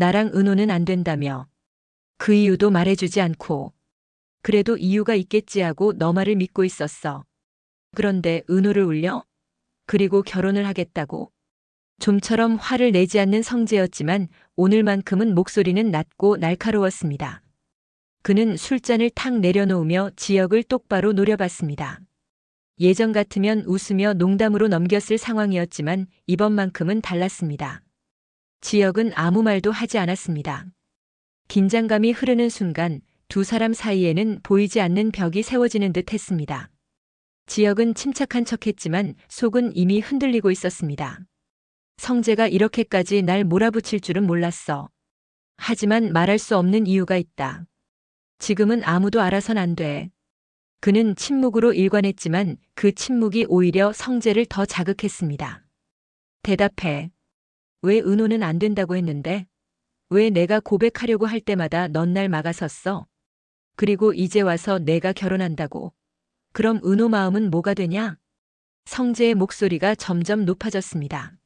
나랑 은호는 안 된다며. 그 이유도 말해주지 않고. 그래도 이유가 있겠지 하고 너 말을 믿고 있었어. 그런데 은호를 울려? 그리고 결혼을 하겠다고. 좀처럼 화를 내지 않는 성재였지만 오늘만큼은 목소리는 낮고 날카로웠습니다. 그는 술잔을 탁 내려놓으며 지역을 똑바로 노려봤습니다. 예전 같으면 웃으며 농담으로 넘겼을 상황이었지만 이번만큼은 달랐습니다. 지역은 아무 말도 하지 않았습니다. 긴장감이 흐르는 순간 두 사람 사이에는 보이지 않는 벽이 세워지는 듯 했습니다. 지역은 침착한 척 했지만 속은 이미 흔들리고 있었습니다. 성재가 이렇게까지 날 몰아붙일 줄은 몰랐어. 하지만 말할 수 없는 이유가 있다. 지금은 아무도 알아선 안 돼. 그는 침묵으로 일관했지만 그 침묵이 오히려 성재를 더 자극했습니다. 대답해. 왜 은호는 안 된다고 했는데? 왜 내가 고백하려고 할 때마다 넌 날 막아섰어? 그리고 이제 와서 내가 결혼한다고. 그럼 은호 마음은 뭐가 되냐? 성재의 목소리가 점점 높아졌습니다.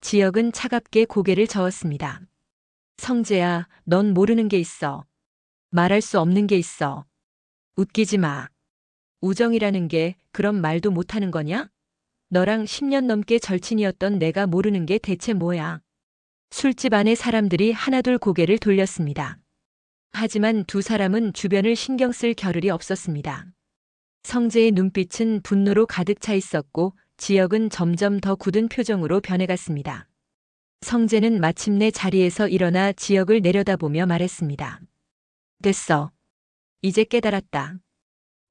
지역은 차갑게 고개를 저었습니다. 성재야, 넌 모르는 게 있어. 말할 수 없는 게 있어. 웃기지 마. 우정이라는 게 그런 말도 못하는 거냐? 너랑 10년 넘게 절친이었던 내가 모르는 게 대체 뭐야? 술집 안의 사람들이 하나둘 고개를 돌렸습니다. 하지만 두 사람은 주변을 신경 쓸 겨를이 없었습니다. 성재의 눈빛은 분노로 가득 차 있었고 지역은 점점 더 굳은 표정으로 변해갔습니다. 성재는 마침내 자리에서 일어나 지역을 내려다보며 말했습니다. 됐어. 이제 깨달았다.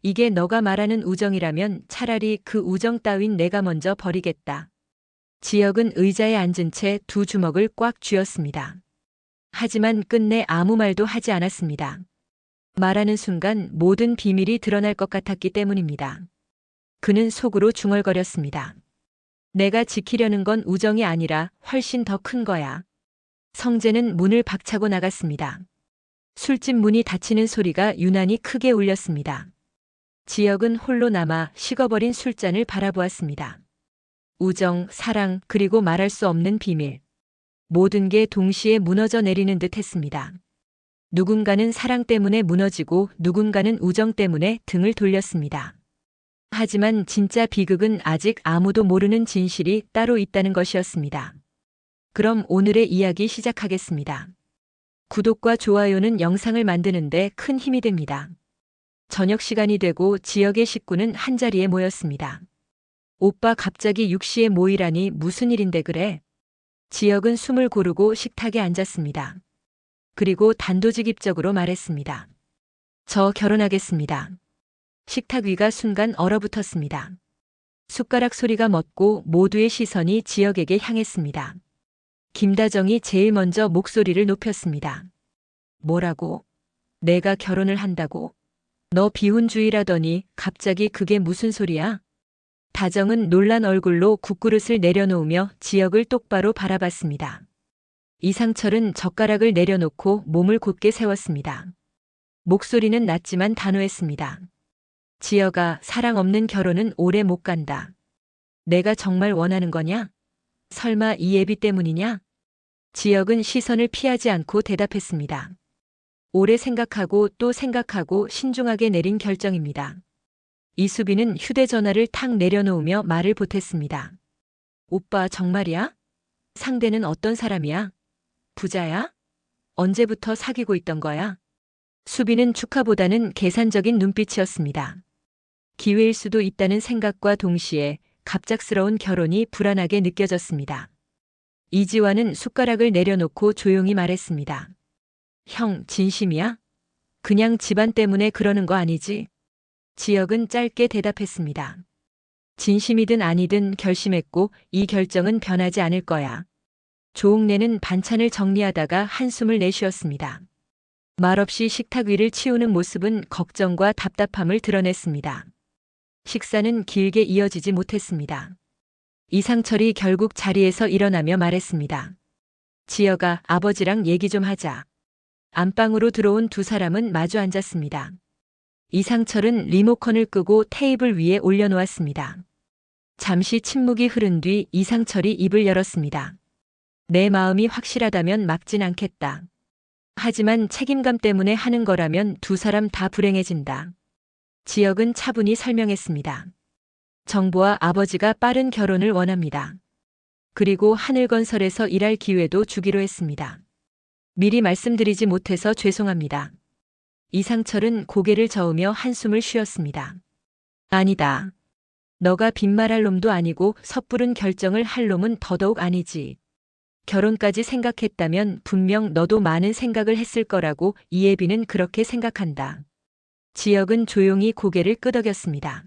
이게 너가 말하는 우정이라면 차라리 그 우정 따윈 내가 먼저 버리겠다. 지역은 의자에 앉은 채 두 주먹을 꽉 쥐었습니다. 하지만 끝내 아무 말도 하지 않았습니다. 말하는 순간 모든 비밀이 드러날 것 같았기 때문입니다. 그는 속으로 중얼거렸습니다. 내가 지키려는 건 우정이 아니라 훨씬 더 큰 거야. 성재는 문을 박차고 나갔습니다. 술집 문이 닫히는 소리가 유난히 크게 울렸습니다. 지역은 홀로 남아 식어버린 술잔을 바라보았습니다. 우정, 사랑, 그리고 말할 수 없는 비밀. 모든 게 동시에 무너져 내리는 듯 했습니다. 누군가는 사랑 때문에 무너지고 누군가는 우정 때문에 등을 돌렸습니다. 하지만 진짜 비극은 아직 아무도 모르는 진실이 따로 있다는 것이었습니다. 그럼 오늘의 이야기 시작하겠습니다. 구독과 좋아요는 영상을 만드는데 큰 힘이 됩니다. 저녁 시간이 되고 지역의 식구는 한자리에 모였습니다. 오빠 갑자기 6시에 모이라니 무슨 일인데 그래? 지역은 숨을 고르고 식탁에 앉았습니다. 그리고 단도직입적으로 말했습니다. 저 결혼하겠습니다. 식탁 위가 순간 얼어붙었습니다. 숟가락 소리가 멎고 모두의 시선이 지역에게 향했습니다. 김다정이 제일 먼저 목소리를 높였습니다. 뭐라고? 내가 결혼을 한다고? 너 비혼주의라더니 갑자기 그게 무슨 소리야? 다정은 놀란 얼굴로 국그릇을 내려놓으며 지역을 똑바로 바라봤습니다. 이상철은 젓가락을 내려놓고 몸을 곧게 세웠습니다. 목소리는 낮지만 단호했습니다. 지여가 사랑 없는 결혼은 오래 못 간다. 내가 정말 원하는 거냐? 설마 이 예비 때문이냐? 지역은 시선을 피하지 않고 대답했습니다. 오래 생각하고 또 생각하고 신중하게 내린 결정입니다. 이수빈은 휴대전화를 탁 내려놓으며 말을 보탰습니다. 오빠 정말이야? 상대는 어떤 사람이야? 부자야? 언제부터 사귀고 있던 거야? 수빈은 축하보다는 계산적인 눈빛이었습니다. 기회일 수도 있다는 생각과 동시에 갑작스러운 결혼이 불안하게 느껴졌습니다. 이지화는 숟가락을 내려놓고 조용히 말했습니다. 형, 진심이야? 그냥 집안 때문에 그러는 거 아니지? 지역은 짧게 대답했습니다. 진심이든 아니든 결심했고 이 결정은 변하지 않을 거야. 조옥래는 반찬을 정리하다가 한숨을 내쉬었습니다. 말없이 식탁 위를 치우는 모습은 걱정과 답답함을 드러냈습니다. 식사는 길게 이어지지 못했습니다. 이상철이 결국 자리에서 일어나며 말했습니다. 지여가 아버지랑 얘기 좀 하자. 안방으로 들어온 두 사람은 마주 앉았습니다. 이상철은 리모컨을 끄고 테이블 위에 올려놓았습니다. 잠시 침묵이 흐른 뒤 이상철이 입을 열었습니다. 내 마음이 확실하다면 막진 않겠다. 하지만 책임감 때문에 하는 거라면 두 사람 다 불행해진다. 지역은 차분히 설명했습니다. 정부와 아버지가 빠른 결혼을 원합니다. 그리고 하늘건설에서 일할 기회도 주기로 했습니다. 미리 말씀드리지 못해서 죄송합니다. 이상철은 고개를 저으며 한숨을 쉬었습니다. 아니다. 너가 빈말할 놈도 아니고 섣부른 결정을 할 놈은 더더욱 아니지. 결혼까지 생각했다면 분명 너도 많은 생각을 했을 거라고 이예빈은 그렇게 생각한다. 지역은 조용히 고개를 끄덕였습니다.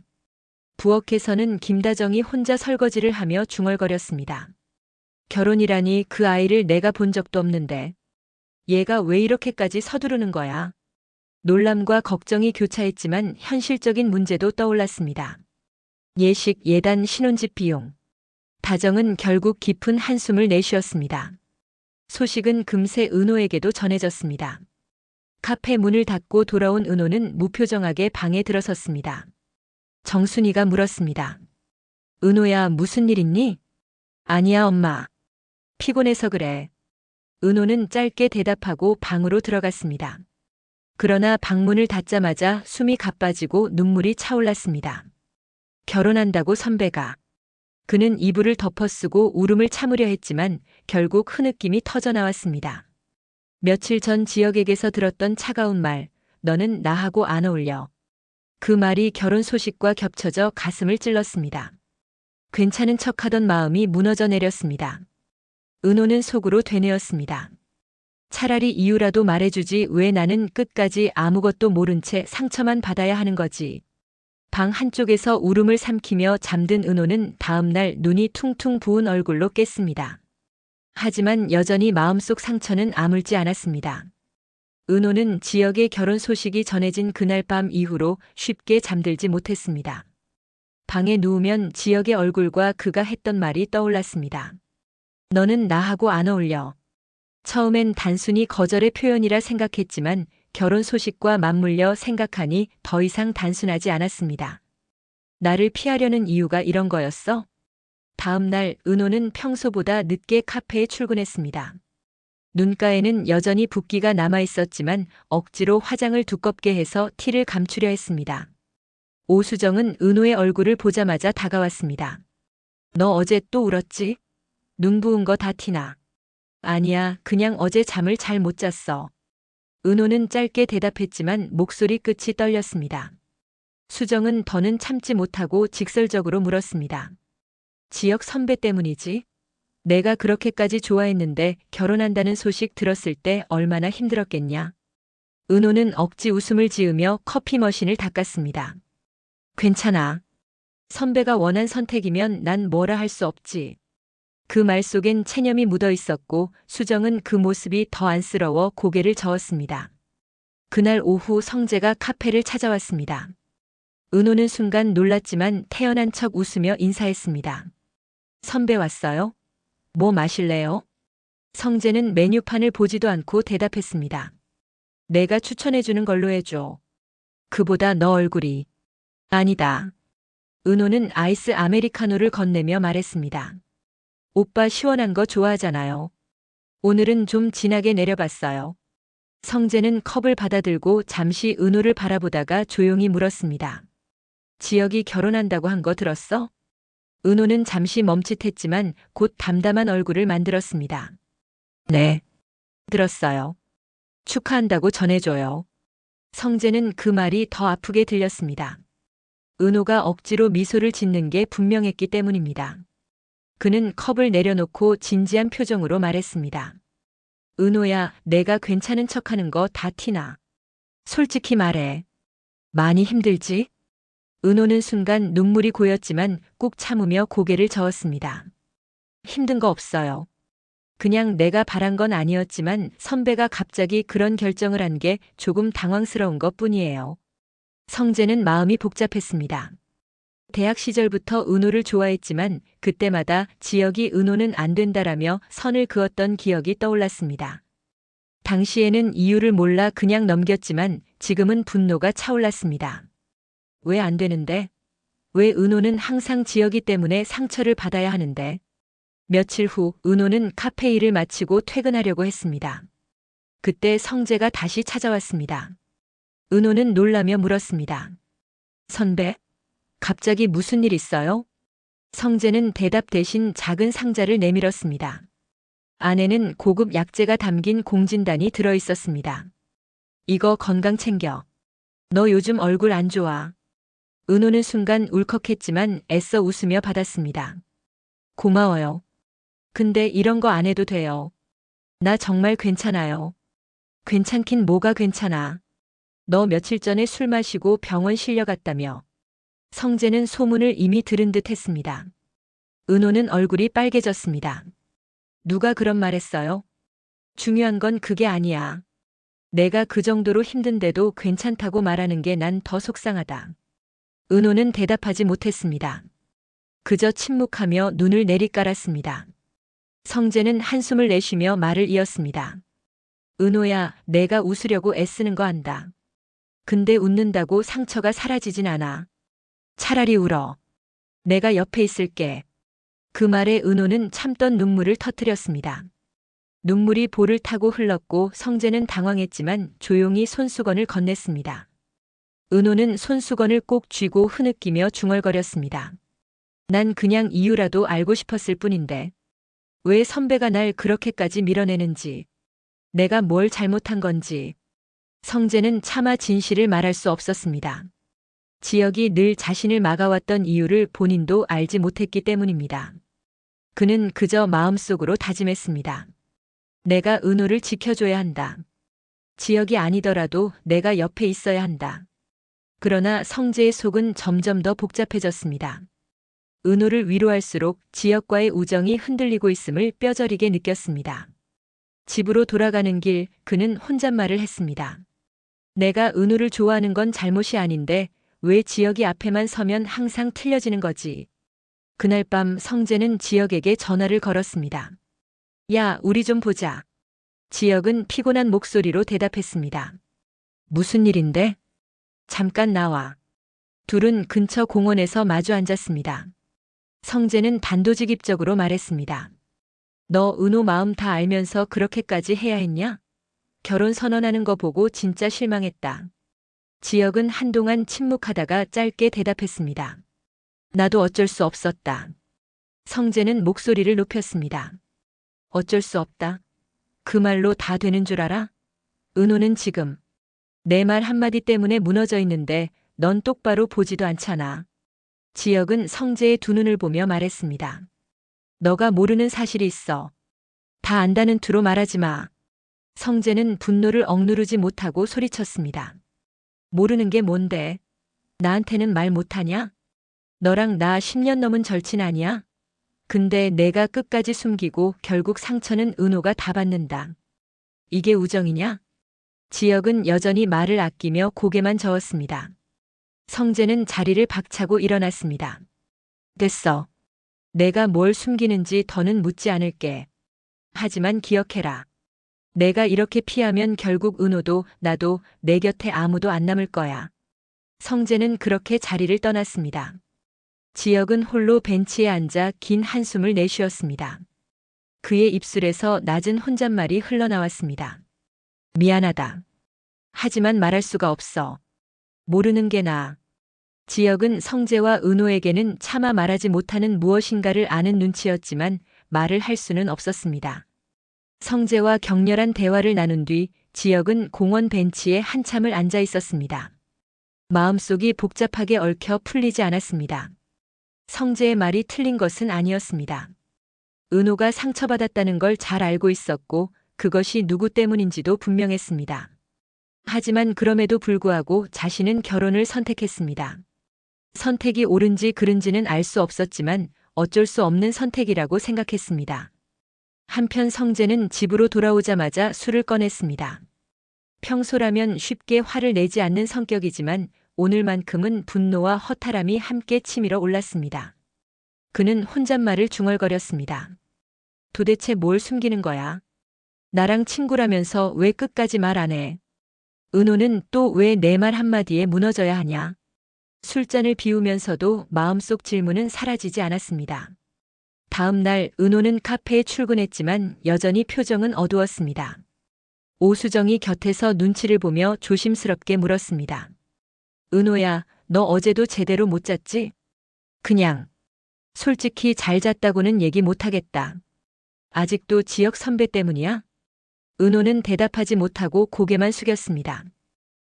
부엌에서는 김다정이 혼자 설거지를 하며 중얼거렸습니다. 결혼이라니 그 아이를 내가 본 적도 없는데 얘가 왜 이렇게까지 서두르는 거야? 놀람과 걱정이 교차했지만 현실적인 문제도 떠올랐습니다. 예식, 예단, 신혼집 비용. 다정은 결국 깊은 한숨을 내쉬었습니다. 소식은 금세 은호에게도 전해졌습니다. 카페 문을 닫고 돌아온 은호는 무표정하게 방에 들어섰습니다. 정순이가 물었습니다. 은호야, 무슨 일 있니? 아니야, 엄마. 피곤해서 그래. 은호는 짧게 대답하고 방으로 들어갔습니다. 그러나 방문을 닫자마자 숨이 가빠지고 눈물이 차올랐습니다. 결혼한다고 선배가. 그는 이불을 덮어쓰고 울음을 참으려 했지만 결국 흐느낌이 터져나왔습니다. 며칠 전 지역에게서 들었던 차가운 말, 너는 나하고 안 어울려. 그 말이 결혼 소식과 겹쳐져 가슴을 찔렀습니다. 괜찮은 척 하던 마음이 무너져 내렸습니다. 은호는 속으로 되뇌었습니다. 차라리 이유라도 말해주지 왜 나는 끝까지 아무것도 모른 채 상처만 받아야 하는 거지. 방 한쪽에서 울음을 삼키며 잠든 은호는 다음날 눈이 퉁퉁 부은 얼굴로 깼습니다. 하지만 여전히 마음속 상처는 아물지 않았습니다. 은호는 지역의 결혼 소식이 전해진 그날 밤 이후로 쉽게 잠들지 못했습니다. 방에 누우면 지역의 얼굴과 그가 했던 말이 떠올랐습니다. 너는 나하고 안 어울려. 처음엔 단순히 거절의 표현이라 생각했지만 결혼 소식과 맞물려 생각하니 더 이상 단순하지 않았습니다. 나를 피하려는 이유가 이런 거였어? 다음 날 은호는 평소보다 늦게 카페에 출근했습니다. 눈가에는 여전히 붓기가 남아 있었지만 억지로 화장을 두껍게 해서 티를 감추려 했습니다. 오수정은 은호의 얼굴을 보자마자 다가왔습니다. 너 어제 또 울었지? 눈 부은 거 다 티나. 아니야, 그냥 어제 잠을 잘 못 잤어. 은호는 짧게 대답했지만 목소리 끝이 떨렸습니다. 수정은 더는 참지 못하고 직설적으로 물었습니다. 지역 선배 때문이지? 내가 그렇게까지 좋아했는데 결혼한다는 소식 들었을 때 얼마나 힘들었겠냐? 은호는 억지 웃음을 지으며 커피 머신을 닦았습니다. 괜찮아. 선배가 원한 선택이면 난 뭐라 할 수 없지. 그 말 속엔 체념이 묻어 있었고 수정은 그 모습이 더 안쓰러워 고개를 저었습니다. 그날 오후 성재가 카페를 찾아왔습니다. 은호는 순간 놀랐지만 태연한 척 웃으며 인사했습니다. 선배 왔어요? 뭐 마실래요? 성재는 메뉴판을 보지도 않고 대답했습니다. 내가 추천해주는 걸로 해줘. 그보다 너 얼굴이. 아니다. 은호는 아이스 아메리카노를 건네며 말했습니다. 오빠 시원한 거 좋아하잖아요. 오늘은 좀 진하게 내려봤어요. 성재는 컵을 받아들고 잠시 은호를 바라보다가 조용히 물었습니다. 지역이 결혼한다고 한 거 들었어? 은호는 잠시 멈칫했지만 곧 담담한 얼굴을 만들었습니다. 네. 들었어요. 축하한다고 전해줘요. 성재는 그 말이 더 아프게 들렸습니다. 은호가 억지로 미소를 짓는 게 분명했기 때문입니다. 그는 컵을 내려놓고 진지한 표정으로 말했습니다. 은호야, 내가 괜찮은 척 하는 거 다 티나. 솔직히 말해. 많이 힘들지? 은호는 순간 눈물이 고였지만 꾹 참으며 고개를 저었습니다. 힘든 거 없어요. 그냥 내가 바란 건 아니었지만 선배가 갑자기 그런 결정을 한 게 조금 당황스러운 것 뿐이에요. 성재는 마음이 복잡했습니다. 대학 시절부터 은호를 좋아했지만 그때마다 지역이 은호는 안 된다라며 선을 그었던 기억이 떠올랐습니다. 당시에는 이유를 몰라 그냥 넘겼지만 지금은 분노가 차올랐습니다. 왜 안 되는데? 왜 은호는 항상 지역이 때문에 상처를 받아야 하는데? 며칠 후 은호는 카페 일을 마치고 퇴근하려고 했습니다. 그때 성재가 다시 찾아왔습니다. 은호는 놀라며 물었습니다. 선배, 갑자기 무슨 일 있어요? 성재는 대답 대신 작은 상자를 내밀었습니다. 안에는 고급 약재가 담긴 공진단이 들어 있었습니다. 이거 건강 챙겨. 너 요즘 얼굴 안 좋아. 은호는 순간 울컥했지만 애써 웃으며 받았습니다. 고마워요. 근데 이런 거 안 해도 돼요. 나 정말 괜찮아요. 괜찮긴 뭐가 괜찮아. 너 며칠 전에 술 마시고 병원 실려갔다며. 성재는 소문을 이미 들은 듯 했습니다. 은호는 얼굴이 빨개졌습니다. 누가 그런 말 했어요? 중요한 건 그게 아니야. 내가 그 정도로 힘든데도 괜찮다고 말하는 게 난 더 속상하다. 은호는 대답하지 못했습니다. 그저 침묵하며 눈을 내리깔았습니다. 성재는 한숨을 내쉬며 말을 이었습니다. 은호야, 내가 웃으려고 애쓰는 거 안다. 근데 웃는다고 상처가 사라지진 않아. 차라리 울어. 내가 옆에 있을게. 그 말에 은호는 참던 눈물을 터뜨렸습니다. 눈물이 볼을 타고 흘렀고 성재는 당황했지만 조용히 손수건을 건넸습니다. 은호는 손수건을 꼭 쥐고 흐느끼며 중얼거렸습니다. 난 그냥 이유라도 알고 싶었을 뿐인데. 왜 선배가 날 그렇게까지 밀어내는지. 내가 뭘 잘못한 건지. 성재는 차마 진실을 말할 수 없었습니다. 지역이 늘 자신을 막아왔던 이유를 본인도 알지 못했기 때문입니다. 그는 그저 마음속으로 다짐했습니다. 내가 은호를 지켜줘야 한다. 지역이 아니더라도 내가 옆에 있어야 한다. 그러나 성재의 속은 점점 더 복잡해졌습니다. 은호를 위로할수록 지역과의 우정이 흔들리고 있음을 뼈저리게 느꼈습니다. 집으로 돌아가는 길 그는 혼잣말을 했습니다. 내가 은호를 좋아하는 건 잘못이 아닌데 왜 지역이 앞에만 서면 항상 틀려지는 거지. 그날 밤 성재는 지역에게 전화를 걸었습니다. 야, 우리 좀 보자. 지역은 피곤한 목소리로 대답했습니다. 무슨 일인데? 잠깐 나와. 둘은 근처 공원에서 마주 앉았습니다. 성재는 단도직입적으로 말했습니다. 너 은호 마음 다 알면서 그렇게까지 해야 했냐? 결혼 선언하는 거 보고 진짜 실망했다. 지역은 한동안 침묵하다가 짧게 대답했습니다. 나도 어쩔 수 없었다. 성재는 목소리를 높였습니다. 어쩔 수 없다. 그 말로 다 되는 줄 알아? 은호는 지금 내 말 한마디 때문에 무너져 있는데 넌 똑바로 보지도 않잖아. 지역은 성재의 두 눈을 보며 말했습니다. 너가 모르는 사실이 있어. 다 안다는 투로 말하지 마. 성재는 분노를 억누르지 못하고 소리쳤습니다. 모르는 게 뭔데? 나한테는 말 못하냐? 너랑 나 10년 넘은 절친 아니야? 근데 내가 끝까지 숨기고 결국 상처는 은호가 다 받는다. 이게 우정이냐? 지역은 여전히 말을 아끼며 고개만 저었습니다. 성재는 자리를 박차고 일어났습니다. 됐어. 내가 뭘 숨기는지 더는 묻지 않을게. 하지만 기억해라. 내가 이렇게 피하면 결국 은호도 나도 내 곁에 아무도 안 남을 거야. 성재는 그렇게 자리를 떠났습니다. 지역은 홀로 벤치에 앉아 긴 한숨을 내쉬었습니다. 그의 입술에서 낮은 혼잣말이 흘러나왔습니다. 미안하다. 하지만 말할 수가 없어. 모르는 게 나아. 지역은 성재와 은호에게는 차마 말하지 못하는 무엇인가를 아는 눈치였지만 말을 할 수는 없었습니다. 성재와 격렬한 대화를 나눈 뒤 지역은 공원 벤치에 한참을 앉아 있었습니다. 마음속이 복잡하게 얽혀 풀리지 않았습니다. 성재의 말이 틀린 것은 아니었습니다. 은호가 상처받았다는 걸 잘 알고 있었고 그것이 누구 때문인지도 분명했습니다. 하지만 그럼에도 불구하고 자신은 결혼을 선택했습니다. 선택이 옳은지 그른지는 알 수 없었지만 어쩔 수 없는 선택이라고 생각했습니다. 한편 성재는 집으로 돌아오자마자 술을 꺼냈습니다. 평소라면 쉽게 화를 내지 않는 성격이지만 오늘만큼은 분노와 허탈함이 함께 치밀어 올랐습니다. 그는 혼잣말을 중얼거렸습니다. 도대체 뭘 숨기는 거야? 나랑 친구라면서 왜 끝까지 말 안 해? 은호는 또 왜 내 말 한마디에 무너져야 하냐? 술잔을 비우면서도 마음속 질문은 사라지지 않았습니다. 다음 날 은호는 카페에 출근했지만 여전히 표정은 어두웠습니다. 오수정이 곁에서 눈치를 보며 조심스럽게 물었습니다. 은호야, 너 어제도 제대로 못 잤지? 그냥. 솔직히 잘 잤다고는 얘기 못하겠다. 아직도 지역 선배 때문이야? 은호는 대답하지 못하고 고개만 숙였습니다.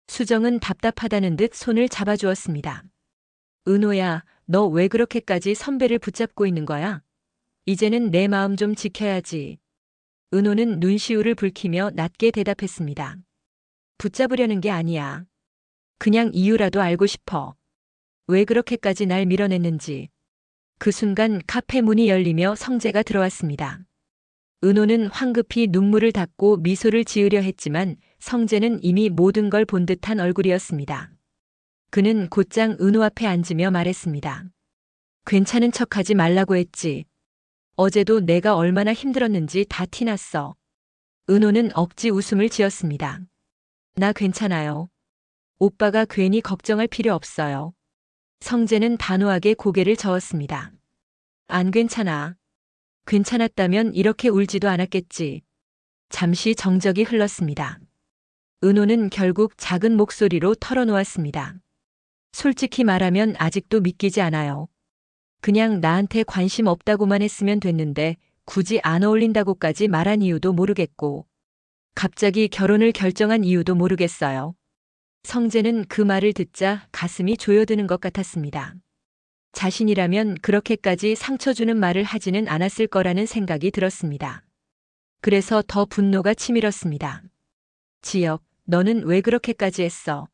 수정은 답답하다는 듯 손을 잡아주었습니다. 은호야, 너 왜 그렇게까지 선배를 붙잡고 있는 거야? 이제는 내 마음 좀 지켜야지. 은호는 눈시울을 붉히며 낮게 대답했습니다. 붙잡으려는 게 아니야. 그냥 이유라도 알고 싶어. 왜 그렇게까지 날 밀어냈는지. 그 순간 카페 문이 열리며 성재가 들어왔습니다. 은호는 황급히 눈물을 닦고 미소를 지으려 했지만 성재는 이미 모든 걸 본 듯한 얼굴이었습니다. 그는 곧장 은호 앞에 앉으며 말했습니다. 괜찮은 척하지 말라고 했지. 어제도 내가 얼마나 힘들었는지 다 티났어. 은호는 억지 웃음을 지었습니다. 나 괜찮아요. 오빠가 괜히 걱정할 필요 없어요. 성재는 단호하게 고개를 저었습니다. 안 괜찮아. 괜찮았다면 이렇게 울지도 않았겠지. 잠시 정적이 흘렀습니다. 은호는 결국 작은 목소리로 털어놓았습니다. 솔직히 말하면 아직도 믿기지 않아요. 그냥 나한테 관심 없다고만 했으면 됐는데 굳이 안 어울린다고까지 말한 이유도 모르겠고 갑자기 결혼을 결정한 이유도 모르겠어요. 성재는 그 말을 듣자 가슴이 조여드는 것 같았습니다. 자신이라면 그렇게까지 상처 주는 말을 하지는 않았을 거라는 생각이 들었습니다. 그래서 더 분노가 치밀었습니다. 지역, 너는 왜 그렇게까지 했어?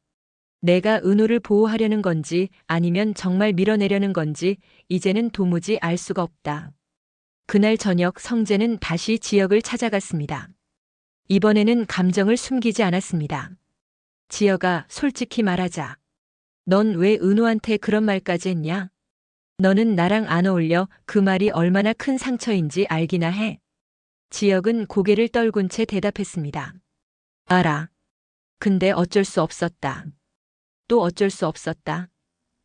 내가 은호를 보호하려는 건지 아니면 정말 밀어내려는 건지 이제는 도무지 알 수가 없다. 그날 저녁 성재는 다시 지역을 찾아갔습니다. 이번에는 감정을 숨기지 않았습니다. 지역아, 솔직히 말하자. 넌 왜 은호한테 그런 말까지 했냐? 너는 나랑 안 어울려 그 말이 얼마나 큰 상처인지 알기나 해. 지역은 고개를 떨군 채 대답했습니다. 알아. 근데 어쩔 수 없었다. 또 어쩔 수 없었다.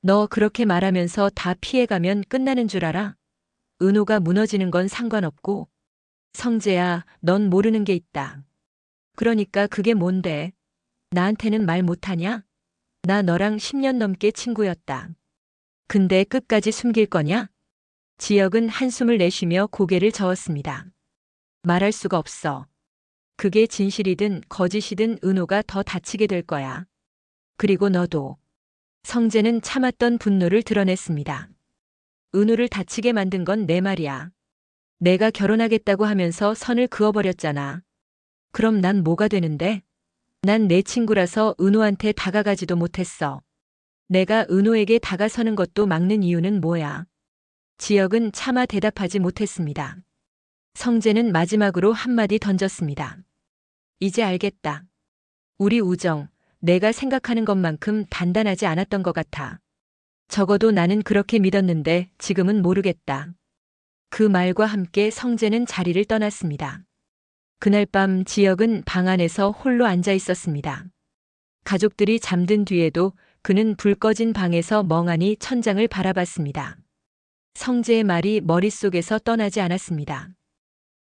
너 그렇게 말하면서 다 피해가면 끝나는 줄 알아? 은호가 무너지는 건 상관없고. 성재야, 넌 모르는 게 있다. 그러니까 그게 뭔데? 나한테는 말 못하냐? 나 너랑 10년 넘게 친구였다. 근데 끝까지 숨길 거냐? 지역은 한숨을 내쉬며 고개를 저었습니다. 말할 수가 없어. 그게 진실이든 거짓이든 은호가 더 다치게 될 거야. 그리고 너도. 성재는 참았던 분노를 드러냈습니다. 은호를 다치게 만든 건 내 말이야. 내가 결혼하겠다고 하면서 선을 그어버렸잖아. 그럼 난 뭐가 되는데? 난 내 친구라서 은호한테 다가가지도 못했어. 내가 은호에게 다가서는 것도 막는 이유는 뭐야? 지역은 차마 대답하지 못했습니다. 성재는 마지막으로 한마디 던졌습니다. 이제 알겠다. 우리 우정, 내가 생각하는 것만큼 단단하지 않았던 것 같아. 적어도 나는 그렇게 믿었는데 지금은 모르겠다. 그 말과 함께 성재는 자리를 떠났습니다. 그날 밤 지역은 방 안에서 홀로 앉아 있었습니다. 가족들이 잠든 뒤에도 그는 불 꺼진 방에서 멍하니 천장을 바라봤습니다. 성재의 말이 머릿속에서 떠나지 않았습니다.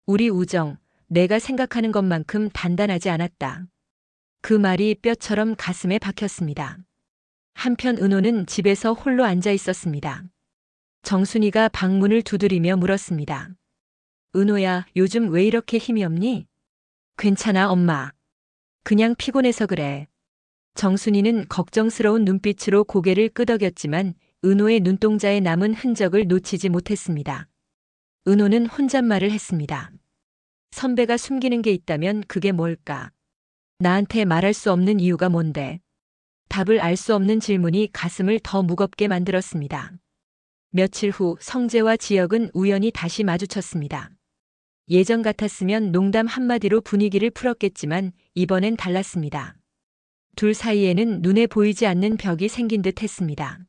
우리 우정, 내가 생각하는 것만큼 단단하지 않았다. 그 말이 뼈처럼 가슴에 박혔습니다. 한편 은호는 집에서 홀로 앉아 있었습니다. 정순이가 방문을 두드리며 물었습니다. 은호야, 요즘 왜 이렇게 힘이 없니? 괜찮아, 엄마. 그냥 피곤해서 그래. 정순이는 걱정스러운 눈빛으로 고개를 끄덕였지만 은호의 눈동자에 남은 흔적을 놓치지 못했습니다. 은호는 혼잣말을 했습니다. 선배가 숨기는 게 있다면 그게 뭘까? 나한테 말할 수 없는 이유가 뭔데? 답을 알 수 없는 질문이 가슴을 더 무겁게 만들었습니다. 며칠 후 성재와 지역은 우연히 다시 마주쳤습니다. 예전 같았으면 농담 한마디로 분위기를 풀었겠지만 이번엔 달랐습니다. 둘 사이에는 눈에 보이지 않는 벽이 생긴 듯 했습니다.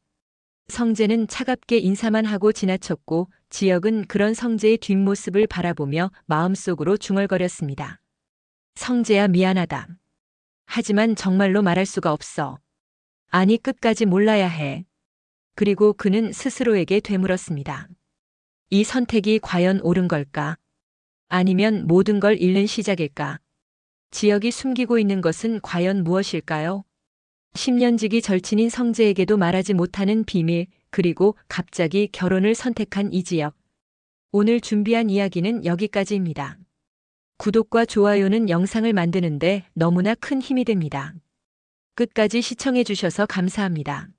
성재는 차갑게 인사만 하고 지나쳤고 지역은 그런 성재의 뒷모습을 바라보며 마음속으로 중얼거렸습니다. 성재야 미안하다. 하지만 정말로 말할 수가 없어. 아니 끝까지 몰라야 해. 그리고 그는 스스로에게 되물었습니다. 이 선택이 과연 옳은 걸까? 아니면 모든 걸 잃는 시작일까? 지역이 숨기고 있는 것은 과연 무엇일까요? 10년 지기 절친인 성재에게도 말하지 못하는 비밀, 그리고 갑자기 결혼을 선택한 이지혁. 오늘 준비한 이야기는 여기까지입니다. 구독과 좋아요는 영상을 만드는데 너무나 큰 힘이 됩니다. 끝까지 시청해 주셔서 감사합니다.